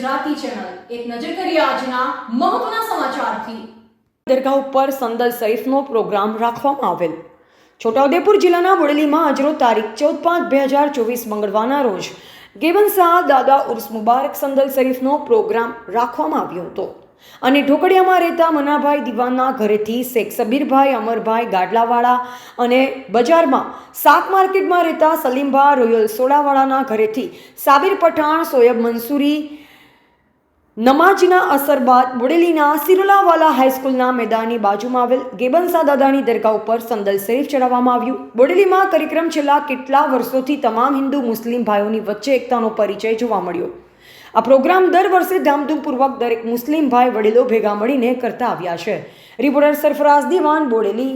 એક નજર કરીએ આજના મહત્વના સમાચારથી. દરગાહ ઉપર સંદલ શરીફનો પ્રોગ્રામ રાખવામાં આવેલ. છોટાઉદેપુર જિલ્લાના બોડેલીમાં આજરો તારીખ ચૌદ પાંચ બે હજાર ચોવીસ મંગળવારના રોજ ગેવન શાહ દાદા ઉર્સ મુબારક સંદલ શરીફનો પ્રોગ્રામ રાખવામાં આવ્યો હતો. અને ઢોકડિયામાં રહેતા મનાભાઈ દિવાનના ઘરેથી શેખ સબીરભાઈ, અમરભાઈ ગાડલાવાળા અને બજારમાં શાક માર્કેટમાં રહેતા સલીમભા રોયલ સોડાવાળાના ઘરેથી સાબિર પઠાણ, સોયબ મંસૂરી નમાજના અસર બાદ બોડેલીના સિરુલાવાલા હાઈસ્કૂલના મેદાનની બાજુમાં આવેલ ગેબનસા દાદાની દરગાહ ઉપર સંદલ શરીફ ચડાવવામાં આવ્યું. બોડેલીમાં કાર્યક્રમ છેલ્લા કેટલા વર્ષોથી તમામ હિન્દુ મુસ્લિમ ભાઈઓની વચ્ચે એકતાનો પરિચય જોવા મળ્યો. આ પ્રોગ્રામ દર વર્ષે ધામધૂમપૂર્વક દરેક મુસ્લિમ ભાઈ વડીલો ભેગા મળીને કરતા આવ્યા છે. રિપોર્ટર સરફરાઝ દિવાન, બોડેલી.